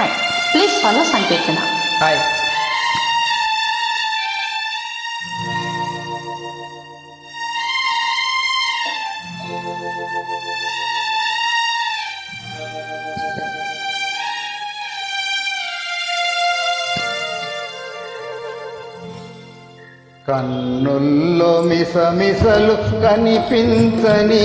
Hi please follow Sankeerthana hi కన్నుల్లో మిసమిసలు కనిపించని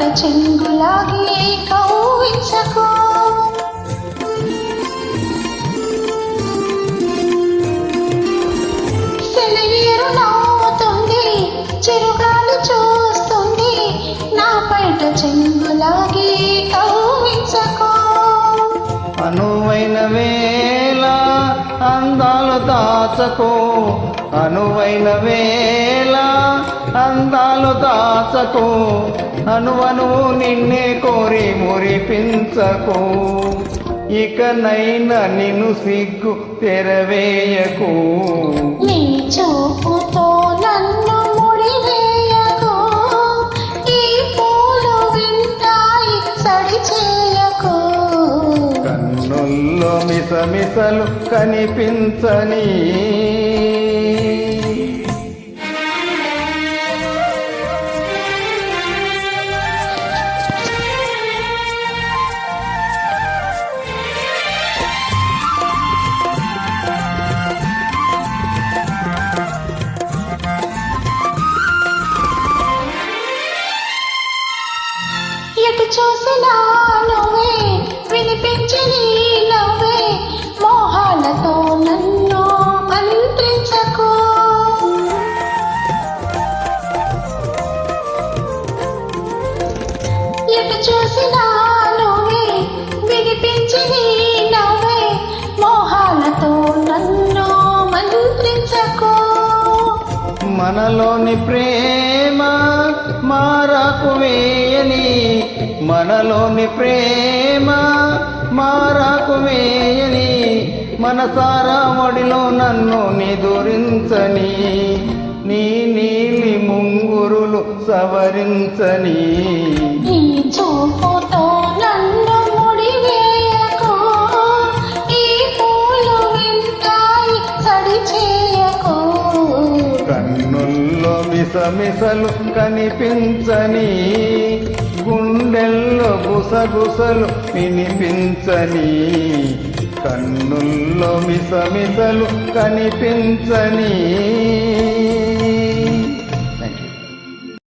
పైట చెంగులాగి కౌవించకో. సెలవీరు నవ్వుతుంది చిరుగాలి చూస్తుంది నా పైట చెంగులాగి కౌవించకో. అనువైన వేళ అందాలు దాచకో అనువైన వేళ అందాలు దాచకో. అనువనువు నిన్నే కోరి మురిపించకో. ఇకనైనా నిన్ను సిగ్గు తెరవేయకు. నీ చూపుతో నన్ను ముడివేయకు ఈ పూలు వింటాయి సడి చేయకు. కన్నుల్లో మిసమిసలు కనిపించని. నువ్వే వినిపించి నీ నవ్వే మోహాలతో నన్ను మంత్రించకు ఎటు చూసినా నువ్వే వినిపించి నీ నవ్వే మోహాలతో నన్ను మంత్రించకు. మనలోని ప్రేమ మారాకు వేయని మనలోని ప్రేమ మారాకు వేయని మనసారా ఒడిలో నన్ను నిదురించని నీ నీలి ముంగురులు సవరించని. నీ చూపుతో నన్ను కన్నుల్లో మిసమిసలు కనిపించని గుసగుసలు వినిపించని కన్నుల్లో మిసమిసలు కనిపించని.